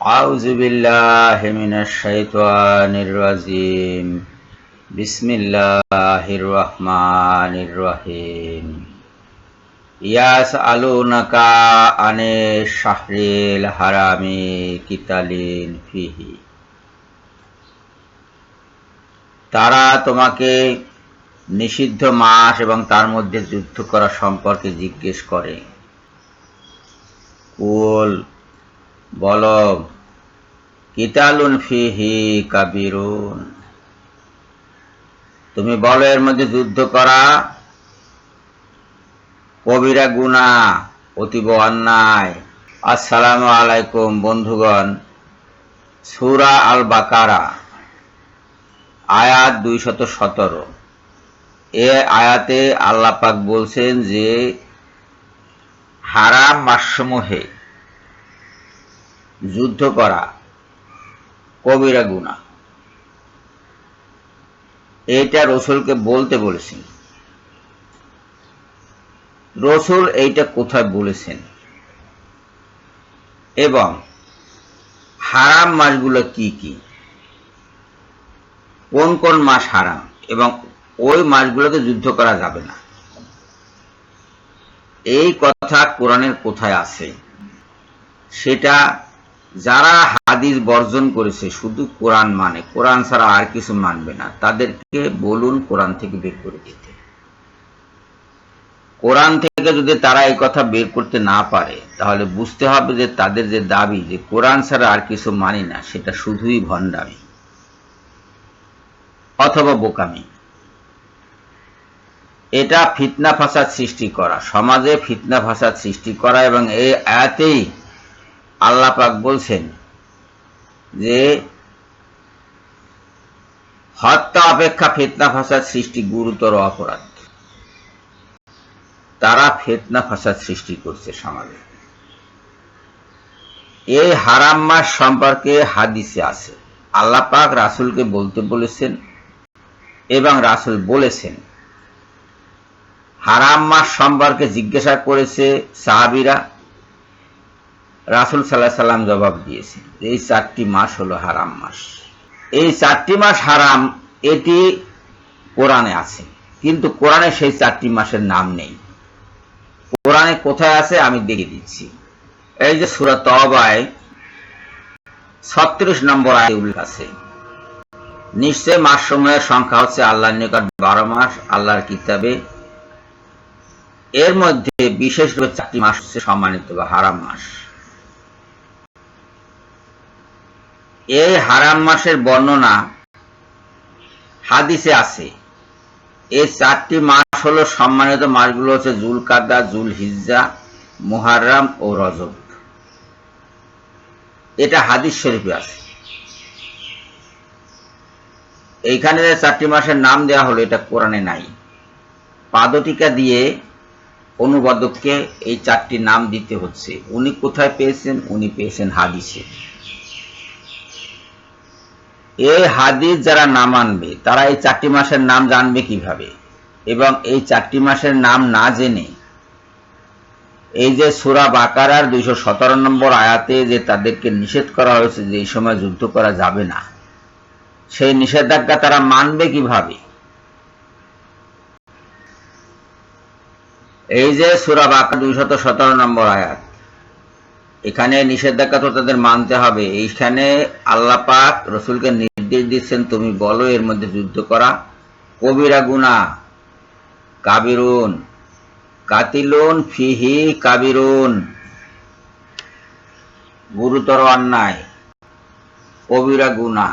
أعوذ بالله من الشيطان الرجيم بسم الله الرحمن الرحيم يسألونك عن الشهر الحرام قتال فيه তারা তোমাকে নিষিদ্ধ মাস এবং তার মধ্যে যুদ্ধ করা সম্পর্কে জিজ্ঞেস করে কুল বল, কিতালুন ফিহি কাবিরুন। তুমি বলো, এর মধ্যে যুদ্ধ করা কবিরা গুনা অতীব অন্যায়। আসসালামু আলাইকুম, বন্ধুগণ। সুরা আল বাকারা আয়াত দুইশত সতেরো। এ আয়াতে আল্লাহ পাক বলছেন যে, হারাম মাসমূহে যুদ্ধ করা, কবিরা গুণা। এইটা রসুলকে বলতে বলেছেন। রসুল এইটা কোথায় বলেছেন? এবং হারাম মাসগুলো কি কি? কোন কোন মাস হারাম? এবং ওই মাসগুলোতে যুদ্ধ করা যাবে না। এই কথা কোরআনের কোথায় আছে? সেটা যারা হাদিস বর্জন করেছে, শুধু কোরআন মানে কোরআন ছাড়া আর কিছু মানবে না, তাদেরকে বলুন কোরআন থেকে বের করে দিতে। কোরআন থেকে যদি তারা এই কথা বের করতে না পারে, তাহলে বুঝতে হবে যে তাদের যে দাবি যে কোরআন ছাড়া আর কিছু মানি না, সেটা শুধুই ভণ্ডামি অথবা বোকামি। এটা ফিতনা ফাসাদ সৃষ্টি করা, সমাজে ফিতনা ফাসাদ সৃষ্টি করা এবং এই আয়াতেই আল্লাহ পাক বলছেন যে, হত্যা, অপেক্ষা, ফেতনা, ফাসাদ সৃষ্টি গুরুতর অপরাধ। তারা ফেতনা, ফাসাদ সৃষ্টি করছে সমাজে। এই হারাম মাস সম্পর্কে হাদিসে আছে। আল্লাহ পাক রাসুলকে বলতে বলেছেন এবং রাসুল বলেছেন, হারাম মাস সম্পর্কে জিজ্ঞাসা করেছে সাহাবিরা রাসুল সাল্লাহ সাল্লাম জবাব দিয়েছেন এই চারটি মাস হলো হারাম মাস। এই চারটি মাস হারাম, এটি কোরআনে আছে। কিন্তু কোরআনে সেই চারটি মাসের নাম নেই। কোরআনে কোথায় আছে আমি দেখে দিচ্ছি। এই যে সুরা তবায় ছত্রিশ নম্বর আয় উল্লেখ আছে, নিশ্চয় মাস সময়ের সংখ্যা হচ্ছে আল্লাহর নিকট বারো মাস, আল্লাহর কিতাবে। এর মধ্যে বিশেষভাবে চারটি মাস হচ্ছে সম্মানিত বা হারাম মাস। এই হারাম মাসের বর্ণনা হাদিসে আছে। এই চারটি মাস হলো সম্মানিত মাসগুলো হচ্ছে জুল কাদা জুল হিজ্জা মুহাররাম ও রজব। এটা হাদিস শরীফে আছে। এইখানে যে চারটি মাসের নাম দেওয়া হলো, এটা কোরআনে নাই। পাদটিকা দিয়ে অনুবাদককে এই চারটি নাম দিতে হচ্ছে। উনি কোথায় পেয়েছেন? উনি পেয়েছেন হাদিসে। এই হাদিস যারা না মানবে তারা এই চারটি মাসের নাম জানবে কীভাবে? এবং এই চারটি মাসের নাম না জেনে, এই যে সুরা বাকারার দুইশো সতেরো নম্বর আয়াতে যে তাদেরকে নিষেধ করা হয়েছে যে এই সময় যুদ্ধ করা যাবে না, সেই নিষেধাজ্ঞা তারা মানবে কীভাবে? এই যে সুরা বাকা দুইশত সতেরো নম্বর আয়াত এখানে নিষেধাজ্ঞা তো তাদের মানতে হবে। এইখানে আল্লাহ পাক রসুলকে নির্দেশ দিচ্ছেন, তুমি বলো, এর মধ্যে যুদ্ধ করা। কবিরা গুনা কাবিরুন, কাতিলুন ফিহি কাবিরুন, গুরুতর অন্যায়, কবিরা গুনা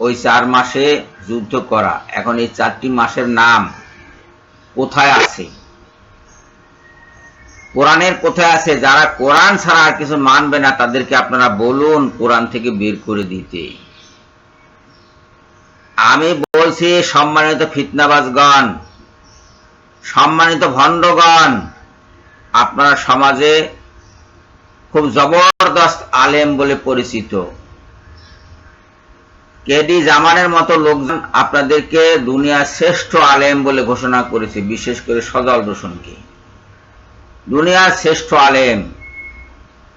ওই চার মাসে যুদ্ধ করা। এখন এই চারটি মাসের নাম কোথায় আছে? কোরআনের কোথায় আছে? যারা কোরআন ছাড়া আর কিছু মানবে না, তাদেরকে আপনারা বলুন, কোরআন থেকে বের করে দিতে। আমি বলছি, সম্মানিত ফিতনাবাজগণ, সম্মানিত ভণ্ডগণ, আপনারা সমাজে খুব জবরদস্ত আলেম বলে পরিচিত। কেডি জামানের মতো লোকজন আপনাদেরকে দুনিয়ার শ্রেষ্ঠ আলেম বলে ঘোষণা করেছে, বিশেষ করে সজল রোশনকে দুনিয়ার শ্রেষ্ঠ আলেম।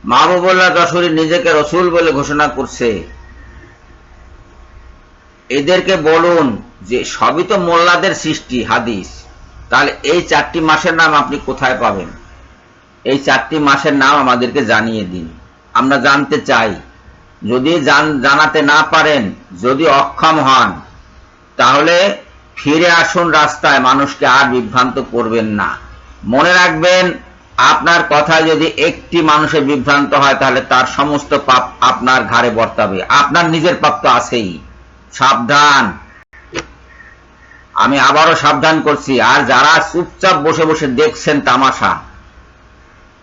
মাহবুবুল্লাহ যশোরী নিজেকে রসুল বলে ঘোষণা করছে। এদেরকে বলুন যে সবই তো মোল্লাদের সৃষ্টি, হাদিস। তাহলে এই চারটি মাসের নাম আপনি কোথায় পাবেন? এই চারটি মাসের নাম আমাদেরকে জানিয়ে দিন। আমরা জানতে চাই, যদি জানাতে না পারেন, যদি অক্ষম হন, তাহলে ফিরে আসুন রাস্তায়, মানুষকে আর বিভ্রান্ত করবেন না। মনে রাখবেন আপনার কথায় যদি একটি মানুষের বিভ্রান্ত হয়, তাহলে তার সমস্ত পাপ আপনার ঘাড়ে বর্তাবে। আপনার নিজের পাপ তো আছেই। সাবধান। আমি আবারও সাবধান করছি। আর যারা চুপচাপ বসে বসে দেখছেন তামাশা,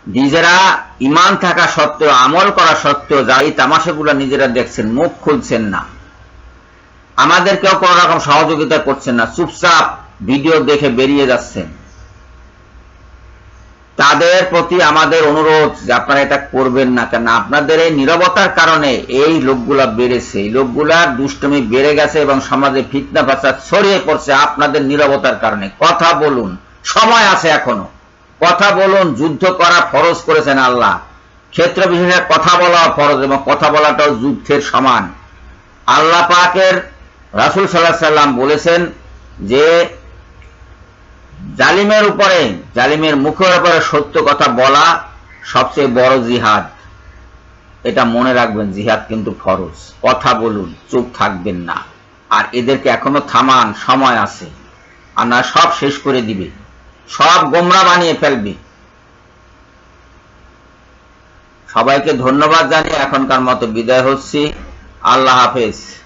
নিজেরা ইমান থাকা সত্ত্বেও, আমল করা সত্ত্বেও, যারা এই তামাশাগুলো নিজেরা দেখছেন, মুখ খুলছেন না। আমাদেরকেও কোন রকম সহযোগিতা করছেন না। চুপচাপ ভিডিও দেখে বেরিয়ে যাচ্ছেন। তাদের প্রতি আমাদের অনুরোধ যে আপনারা এটা করবেন না, কেন আপনাদের এই নিরবতার কারণে এই লোকগুলা বেড়েছে। এই লোকগুলার দুষ্টমি বেড়ে গেছে এবং সমাজে ফিতনা ফাসাদ ছড়িয়ে পড়ছে আপনাদের নিরবতার কারণে। কথা বলুন, সময় আছে এখনও। কথা বলুন, যুদ্ধ করা ফরজ করেছেন আল্লাহ। ক্ষেত্র বিশেষে কথা বলা ফরজ এবং কথা বলাটাও যুদ্ধের সমান। আল্লাহ পাকের রাসুল সাল্লাহ সাল্লাম বলেছেন যে জালিমের উপরে, জালিমের মুখের উপরে সত্য কথা বলা সবচেয়ে বড় জিহাদ। এটা মনে রাখবেন, জিহাদ কিন্তু ফরজ। কথা বলুন, চুপ থাকবেন না। আর এদেরকে এখনও থামান, সময় আছে। আর না, সব শেষ করে দিবে। সব গোমরা বানিয়ে ফেলবে। সবাইকে ধন্যবাদ জানিয়ে এখনকার মতো বিদায় হচ্ছি। আল্লাহ হাফেজ।